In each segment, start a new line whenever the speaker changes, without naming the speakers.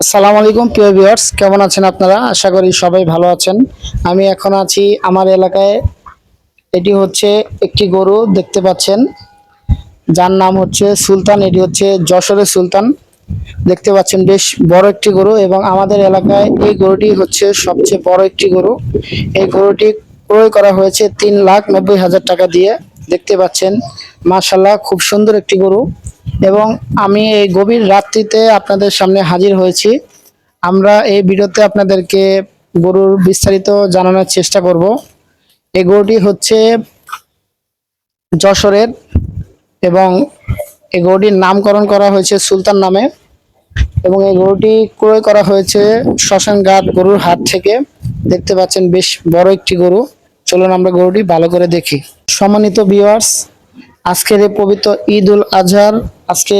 আসসালামু আলাইকুম, প্রিয় ভিউয়ার্স। কেমন আছেন আপনারা? আশা করি সবাই ভালো আছেন। আমি এখন আছি আমার এলাকায়। এটি হচ্ছে একটি গরু, দেখতে পাচ্ছেন। যার নাম হচ্ছে সুলতান, এটি হচ্ছে যশোরের সুলতান। দেখতে পাচ্ছেন, বেশ বড় একটি গরু এবং আমাদের এলাকায় এই গরুটি হচ্ছে সবচেয়ে বড় একটি গরু। এই গরুটি ক্রয় করা হয়েছে তিন লাখ নব্বই হাজার টাকা দিয়ে। দেখতে পাচ্ছেন মাশাল্লাহ খুব সুন্দর একটি গরু। এবং আমি এই গভীর রাত্রিতে আপনাদের সামনে হাজির হয়েছি। আমরা এই ভিডিওতে আপনাদেরকে গরুর বিস্তারিত জানানোর চেষ্টা করব। এই গরুটি হচ্ছে যশোরের এবং এই গরুটির নামকরণ করা হয়েছে সুলতান নামে এবং এই গরুটি ক্রয় করা হয়েছে শ্মশানঘাট গরুর হাট থেকে। দেখতে পাচ্ছেন বেশ বড় একটি গরু। চলুন আমরা গরুটি ভালো করে দেখি। সম্মানিত ভিউয়ার্স আজকের এই পবিত্র ঈদ উল আজহার, আজকে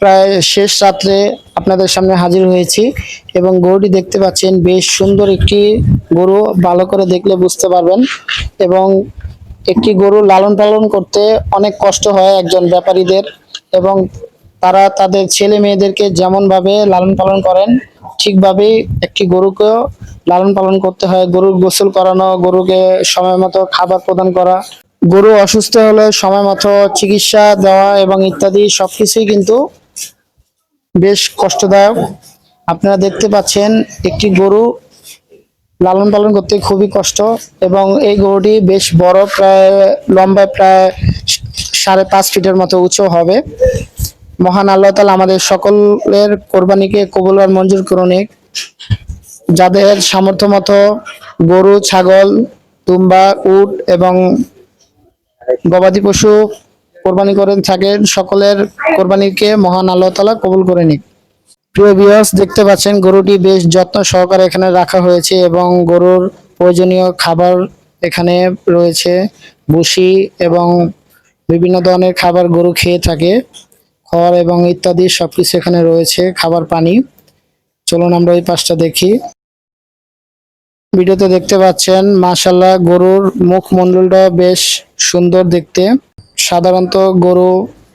প্রায় শেষ রাত্রে আপনাদের সামনে হাজির হয়েছি এবং গরুটি দেখতে পাচ্ছেন, বেশ সুন্দর একটি গরু, ভালো করে দেখলে বুঝতে পারবেন এবং একটি গরু লালন পালন করতে অনেক কষ্ট হয় একজন ব্যাপারীদের এবং তারা তাদের ছেলে মেয়েদেরকে যেমনভাবে লালন পালন করেন, ঠিকভাবেই একটি গরুকেও লালন পালন করতে হয় গরুর গোসল করানো, গরুকে সময় মতো খাবার প্রদান করা। গরু অসুস্থ হলে সময় মতো চিকিৎসা দেওয়া এবং ইত্যাদি সবকিছুই কিন্তু বেশ কষ্টদায়ক। আপনারা দেখতে পাচ্ছেন একটি গরু লালন পালন করতে খুবই কষ্ট এবং এই গরুটি বেশ বড়, প্রায় লম্বায় প্রায় সাড়ে পাঁচ ফিটের মতো উঁচু হবে। মহান আল্লাহ তালা আমাদের সকলের কোরবানিকে কবুল আর মঞ্জুর করুন। যাদের সামর্থ্য মতো গরু, ছাগল তুম্বা উট এবং গবাদি পশু কোরবানি করে থাকেন, সকলের কোরবানিকে মহান আল্লাহ তালা কবুল করে নিক। প্রিয় বিয়াস দেখতে পাচ্ছেন গরুটি বেশ যত্ন সহকারে এখানে রাখা হয়েছে এবং গরুর প্রয়োজনীয় খাবার এখানে রয়েছে। ভুসি এবং বিভিন্ন ধরনের খাবার গরু খেয়ে থাকে। খড় এবং ইত্যাদি সবকিছু এখানে রয়েছে, খাবার পানি। চলুন আমরা ওই পাশটা দেখি। ভিডিওতে দেখতে পাচ্ছেন মাশাল্লাহ গরুর মুখ মন্ডলটা বেশ সুন্দর দেখতে। সাধারণত গরু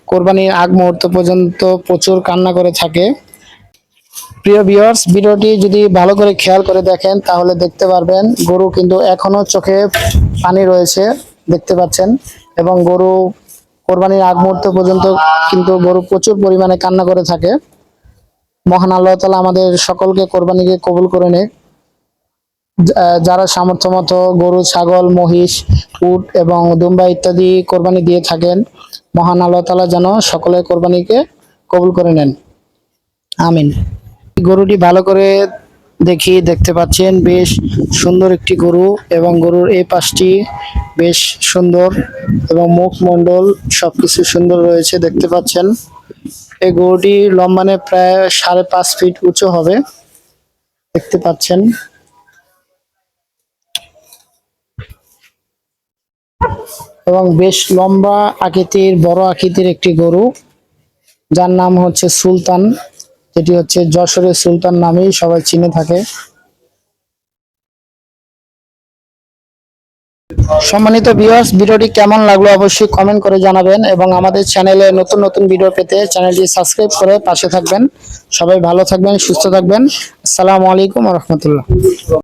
কোরবানির আগ মুহূর্ত পর্যন্ত প্রচুর কান্না করে থাকে। প্রিয় ভিউয়ার্স ভিডিওটি যদি ভালো করে খেয়াল করে দেখেন, তাহলে দেখতে পারবেন গরু কিন্তু এখনও চোখে পানি রয়েছে, দেখতে পাচ্ছেন। এবং গরু কোরবানির আগ মুহূর্ত পর্যন্ত কিন্তু গরু প্রচুর পরিমাণে কান্না করে থাকে। মহান আল্লাহ তালা আমাদের সকলকে কোরবানিকে কবুল করে নেয় যারা সামর্থ্য মতো গরু, ছাগল, মহিষ, উট এবং দুম্বা ইত্যাদি কোরবানি দিয়ে থাকেন, মহান আল্লাহ তালা যেন সকলের কোরবানিকে কবুল করে নেন। আমিন। গরুটি ভালো করে দেখি, দেখতে পাচ্ছেন, বেশ সুন্দর একটি গরু এবং গরুর এই পাশটি বেশ সুন্দর এবং মুখ মণ্ডল সবকিছু সুন্দর রয়েছে, দেখতে পাচ্ছেন। এই গরুটি লম্বানে প্রায় সাড়ে পাঁচ ফিট উঁচু হবে, দেখতে পাচ্ছেন। এবং বেশ লম্বা আকৃতির, বড় আকৃতির একটি গরু, যার নাম হচ্ছে সুলতান, যেটি হচ্ছে যশোরের সুলতান নামেই সবাই চিনে থাকে। সম্মানিত ভিউয়ার্স ভিডিওটি কেমন লাগল অবশ্যই কমেন্ট করে জানাবেন এবং আমাদের চ্যানেলে নতুন নতুন ভিডিও পেতে চ্যানেলটি সাবস্ক্রাইব করে পাশে থাকবেন। সবাই ভালো থাকবেন, সুস্থ থাকবেন। আসসালামু আলাইকুম রহমতুল্লাহ।